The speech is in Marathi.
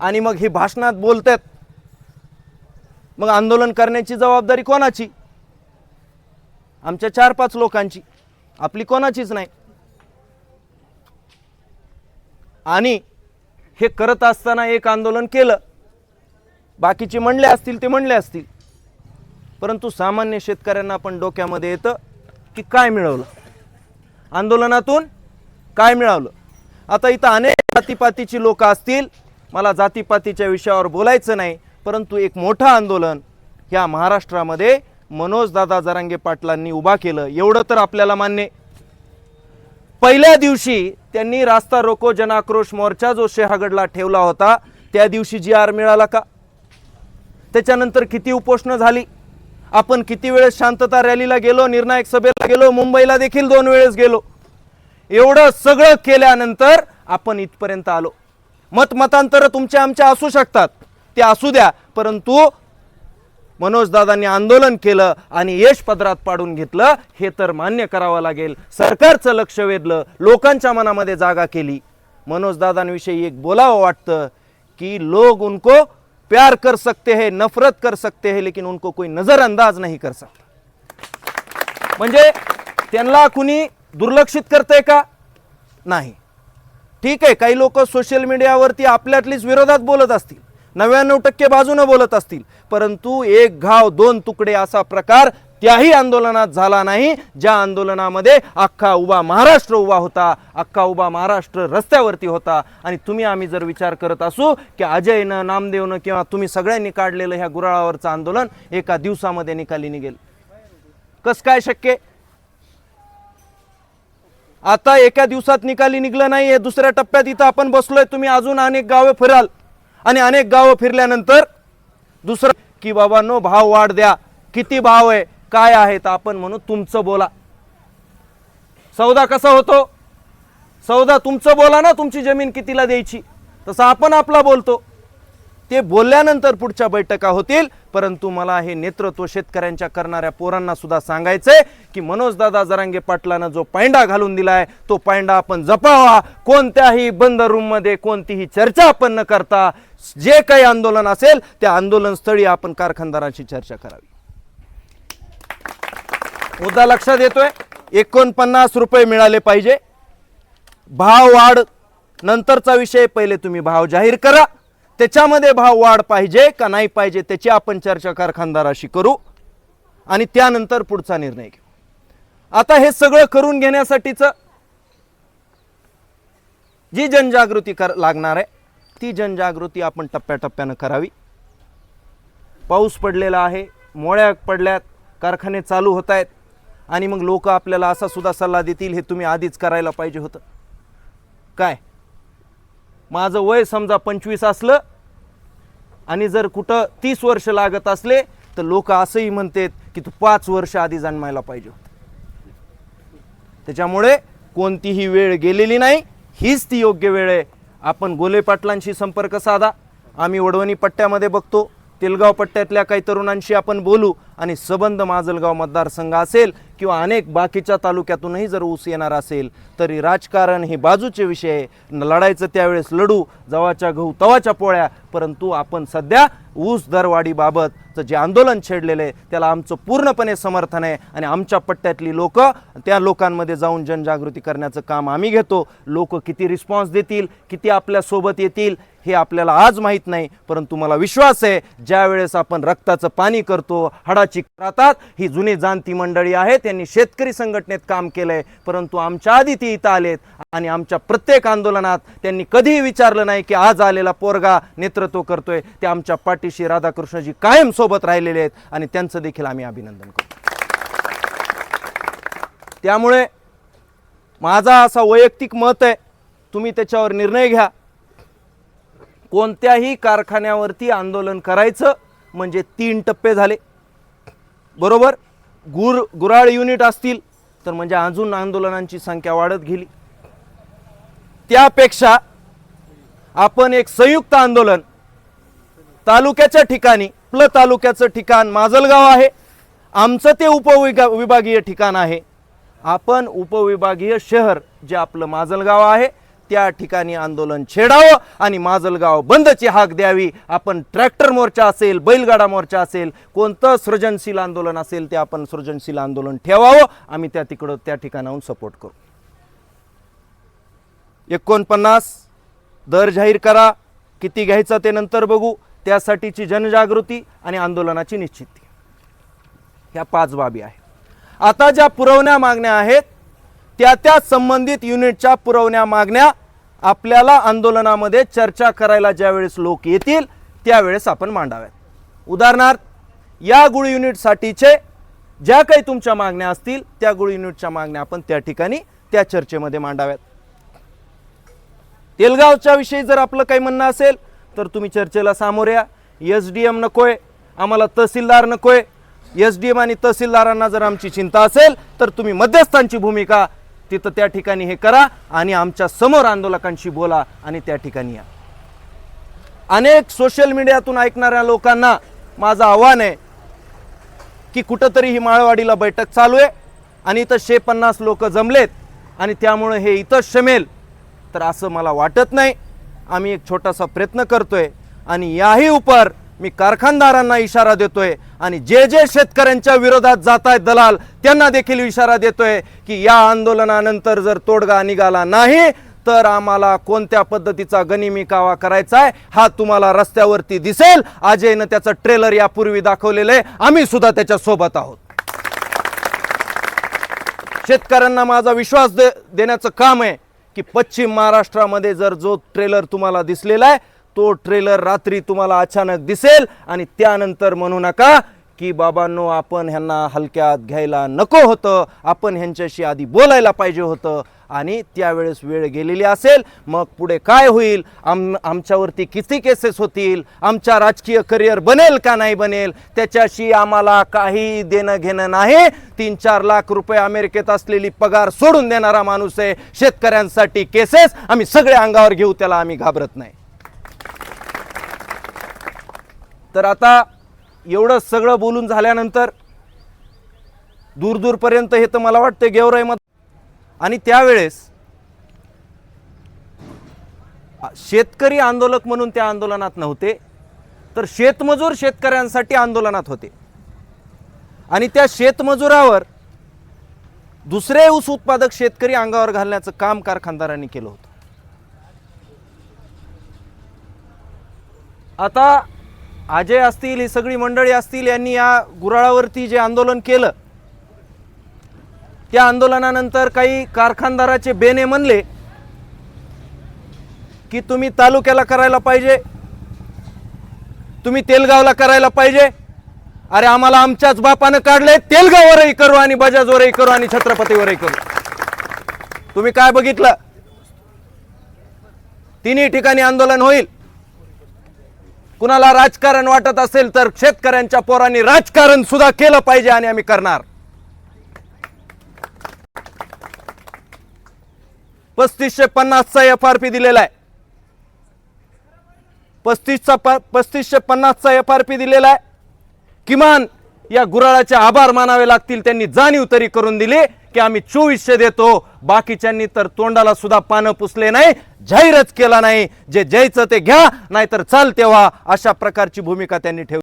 आणि मग हे भाषणात बोलतात. मग आंदोलन करण्याची जबाबदारी कोणाची? आमच्या चार पाच लोकांची. आपली कोणाचीच नाही. आणि हे करत असताना एक आंदोलन केलं. बाकीचे म्हणले असतील ते म्हणले असतील. परंतु सामान्य शेतकऱ्यांना पण डोक्यामध्ये येतं की काय मिळवलं? आंदोलनातून काय मिळवलं आता इथं अनेक जातीपातीची लोक असतील. मला जातीपातीच्या विषयावर बोलायचं नाही परंतु एक मोठं आंदोलन ह्या महाराष्ट्रामध्ये मनोजदादा जरांगे पाटलांनी उभा केलं. एवढं तर आपल्याला मान्य पहिल्या दिवशी त्यांनी रास्ता रोको जनाक्रोश मोर्चा जो शेहागडला ठेवला होता त्या दिवशी जी आर मिळाला का? त्याच्यानंतर किती उपोषणं झाली? आपण किती वेळेस शांतता रॅलीला गेलो निर्णायक सभेला गेलो मुंबईला देखील दोन वेळेस गेलो. एवढं सगळं केल्यानंतर आपण इथपर्यंत आलो. मतमतांतर तुमच्या आमच्या असू शकतात. ते असू द्या परंतु मनोजदादांनी आंदोलन केलं आणि यश पदरात पाडून घेतलं हे तर मान्य करावं लागेल. सरकारचं लक्ष वेधलं लोकांच्या मनामध्ये जागा केली. मनोजदादांविषयी एक बोलावं वाटतं की लोग उनको प्यार कर सकते हैं नफरत कर सकते हैं लेकिन उनको कोई नजरअंदाज नाही कर सकता. म्हणजे त्यांना कुणी दुर्लक्षित करतंय का? नाही. ठीक आहे काही लोक सोशल मीडियावरती आपल्यातलीच विरोधात बोलत असतील. नव्याण्णव टक्के बाजूनं बोलत असतील. परंतु एक घाव दोन तुकडे असा प्रकार त्याही आंदोलनात झाला नाही ज्या आंदोलनामध्ये अख्खा उभा महाराष्ट्र उभा होता अख्खा उभा महाराष्ट्र रस्त्यावरती होता. आणि तुम्ही आम्ही जर विचार करत असू की अजयनं नामदेवनं किंवा तुम्ही सगळ्यांनी काढलेलं ह्या गुराळावरचं आंदोलन एका दिवसामध्ये निकाली निघेल. कस काय शक्य आहे? आता एका दिवसात निकाली निघलं नाही हे दुसऱ्या टप्प्यात इथं आपण बसलोय. तुम्ही अजून अनेक गावे फिराल आणि अनेक गावं फिरल्यानंतर दुसरं की बाबांनो भाव वाढ द्या. किती भाव आहे? काय आहे तर आपण म्हणू तुमचं बोला. सौदा कसा होतो? सौदा तुमचं बोला ना तुमची जमीन कितीला द्यायची? तसं आपण आपला बोलतो. ते बोलल्यानंतर पुढच्या बैठका होतील. परंतु मला हे नेतृत्व शेतकऱ्यांच्या करणाऱ्या पोरांना सुद्धा सांगायचंय की मनोजदादा जरांगे पाटलानं जो पायंडा घालून दिलाय तो पायंडा आपण जपावा. कोणत्याही बंद रूममध्ये कोणतीही चर्चा आपण न करता जे काही आंदोलन असेल त्या आंदोलन स्थळी आपण कारखानदारांची चर्चा करावी. मुद्दा लक्षात येतोय? एकोणपन्नास रुपये मिळाले पाहिजे. भाव वाढ नंतरचा विषय पहिले तुम्ही भाव जाहीर करा. त्याच्यामध्ये भाव वाढ पाहिजे का नाही पाहिजे त्याची आपण चर्चा कारखानदाराशी करू आणि त्यानंतर पुढचा निर्णय घेऊ. आता हे सगळं करून घेण्यासाठीचं जी जनजागृती कर लागणार आहे ती जनजागृती आपण टप्प्याटप्प्यानं करावी. पाऊस पडलेला आहे मोळ्या पडल्यात कारखाने चालू होत आहेत आणि मग लोक आपल्याला असा सुद्धा सल्ला देतील हे तुम्ही आधीच करायला पाहिजे होतं. काय? माझं वय समजा पंचवीस असलं आणि जर कुठं तीस वर्ष लागत असले तर लोक असंही म्हणतात की तू पाच वर्ष आधी जन्मायला पाहिजे त्याच्यामुळे कोणतीही वेळ गेलेली नाही हीच ती योग्य वेळ आहे. आपण गोले पाटलांशी संपर्क साधा. आम्ही वडवणी पट्ट्यामध्ये बघतो. तेलगाव पट्ट्यातल्या काही तरुणांशी आपण बोलू आणि सबंध माजलगाव मतदारसंघ असेल किंवा अनेक बाकीच्या तालुक्यातूनही जर ऊस येणार असेल तरी राजकारण हे बाजूचे विषय आहे. लढायचं त्यावेळेस लढू जवाच्या गहू तवाच्या पोळ्या परंतु आपण सध्या ऊस दरवाढीबाबतचं जे आंदोलन छेडलेलं आहे त्याला आमचं पूर्णपणे समर्थन आहे आणि आमच्या पट्ट्यातली लोक त्या लोकांमध्ये जाऊन जनजागृती करण्याचं काम आम्ही घेतो लोक किती रिस्पॉन्स देतील किती आपल्यासोबत येतील हे आपल्याला आज माहीत नाही परंतु मला विश्वास आहे ज्या वेळेस आपण रक्ताचं पाणी करतो हाडाची राहतात ही जुनी जाणती मंडळी आहे त्यांनी शेतकरी संघटनेत काम केलंय परंतु आमच्या आधी ती इथं आलेत आणि आमच्या प्रत्येक आंदोलनात त्यांनी कधीही विचारलं नाही की आज आलेला पोरगा नेतृत्व करतोय ते आमच्या पाठीशी राधाकृष्णजी कायम सोबत राहिलेले आहेत आणि त्यांचं देखील आम्ही अभिनंदन करतो. त्यामुळे माझा असा वैयक्तिक मत आहे तुम्ही त्याच्यावर निर्णय घ्या. कोणत्याही कारखान्यावरती आंदोलन करायचं म्हणजे तीन टप्पे झाले. बरोबर? गुर गुराळ युनिट असतील तर म्हणजे अजून आंदोलनांची संख्या वाढत गेली. त्यापेक्षा आपण एक संयुक्त आंदोलन तालुक्याच्या ठिकाणी प्ल तालुक्याचं ठिकाण माजलगाव आहे. आमचं ते उपविगा विभागीय ठिकाण आहे. आपण उपविभागीय शहर जे आपलं माजलगाव आहे त्या ठिकाणी आंदोलन छेडावं आणि माजलगाव बंदची हाक द्यावी. आपण ट्रॅक्टर मोर्चा असेल बैलगाडा मोर्चा असेल कोणतं सृजनशील आंदोलन असेल ते आपण सृजनशील आंदोलन ठेवावं. आम्ही त्या तिकडं त्या ठिकाणाहून सपोर्ट करू. एकोणपन्नास दर जाहीर करा. किती घ्यायचं ते नंतर बघू. त्यासाठीची जनजागृती आणि आंदोलनाची निश्चिती. ह्या पाच बाबी आहे आता ज्या पुरवण्या मागण्या आहेत त्या त्या संबंधित युनिटच्या पुरवण्या मागण्या आपल्याला आंदोलनामध्ये चर्चा करायला ज्यावेळेस लोक येतील त्यावेळेस आपण मांडाव्यात. उदाहरणार्थ या गुळ युनिटसाठीचे ज्या काही तुमच्या मागण्या असतील त्या गुळ युनिटच्या मागण्या आपण त्या ठिकाणी त्या चर्चेमध्ये मांडाव्यात. तेलगावच्या विषयी जर आपलं काही म्हणणं असेल तर तुम्ही चर्चेला सामोरे या. एस डी एम नकोय आम्हाला तहसीलदार नकोय. एस डी एम आणि तहसीलदारांना जर आमची चिंता असेल तर तुम्ही मध्यस्थांची भूमिका तिथं त्या ठिकाणी हे करा आणि आमच्यासमोर आंदोलकांशी बोला आणि त्या ठिकाणी या. अनेक सोशल मीडियातून ऐकणाऱ्या लोकांना माझं आव्हान आहे की कुठंतरी ही माळवाडीला बैठक चालू आहे आणि इथं शे पन्नास लोक जमलेत आणि त्यामुळे हे इथं शमेल. तर असं मला वाटत नाही. आम्ही एक छोटासा प्रयत्न करतोय आणि याही उपर मी कारखानदारांना इशारा देतोय आणि जे जे शेतकऱ्यांच्या विरोधात जात आहेत दलाल त्यांना देखील इशारा देतोय की या आंदोलनानंतर जर तोडगा निघाला नाही तर आम्हाला कोणत्या पद्धतीचा गनिमी कावा करायचा आहे हा तुम्हाला रस्त्यावरती दिसेल. अजयनं त्याचं ट्रेलर यापूर्वी दाखवलेलं आहे. आम्ही सुद्धा त्याच्या सोबत आहोत. शेतकऱ्यांना माझा विश्वास दे देण्याचं काम आहे की पश्चिम महाराष्ट्रामध्ये जर जो ट्रेलर तुम्हाला दिसलेला आहे तो ट्रेलर रात्री तुम्हाला अचानक दिसेल आणि त्यानंतर म्हणू नका की बाबांनो आपण ह्यांना हलक्यात घ्यायला नको होतं. आपण ह्यांच्याशी आधी बोलायला पाहिजे होतं आणि त्यावेळेस वेळ गेलेली असेल मग पुढे काय होईल? आम आमच्यावरती किती केसेस होतील? आमच्या राजकीय करिअर बनेल का नाही बनेल? त्याच्याशी आम्हाला काही देणं घेणं नाही. तीन चार लाख रुपये अमेरिकेत असलेली पगार सोडून देणारा माणूस आहे. शेतकऱ्यांसाठी केसेस आम्ही सगळे अंगावर घेऊ त्याला आम्ही घाबरत नाही. तर आता एवढं सगळं बोलून झाल्यानंतर दूर दूरपर्यंत हे तर मला वाटतं गेवराई मत आणि त्यावेळेस शेतकरी आंदोलक म्हणून त्या आंदोलनात नव्हते तर शेतमजूर शेतकऱ्यांसाठी आंदोलनात होते. आणि त्या शेतमजुरावर दुसरे ऊस उत्पादक शेतकरी अंगावर घालण्याचं काम कारखानदारांनी केलं होतं. आता अजय असतील ही सगळी मंडळी असतील यांनी या गुराळावरती जे आंदोलन केलं त्या आंदोलनानंतर काही कारखानदाराचे बेने म्हणले की तुम्ही तालुक्याला करायला पाहिजे तुम्ही तेलगावला करायला पाहिजे. अरे आम्हाला आमच्याच बापानं काढले तेलगाववरही करू आणि बजाजवरही करू आणि छत्रपतीवरही करू. तुम्ही काय बघितलं? तिन्ही ठिकाणी आंदोलन होईल. कुणाला राजकारण वाटत असेल तर शेतकऱ्यांच्या पोरांनी राजकारण सुद्धा केलं पाहिजे आणि आम्ही करणार. पस्तीसशे पन्नासचा एफ आर पी दिलेला आहे. पस्तीसचा पस्तीसशे पन्नासचा एफ आर पी दिलेला आहे. किमान या गुराळाचे आभार मानावे लागतील त्यांनी जाणीव तरी करून दिली. की आम्ही चोवीसशे देतो. बाकीच्यांनी तर तोंडाला सुद्धा पानं पुसले नाही. जाहीरच केला नाही. जे जायचं ते घ्या नाहीतर चाल तेव्हा अशा प्रकारची भूमिका त्यांनी ठेवली.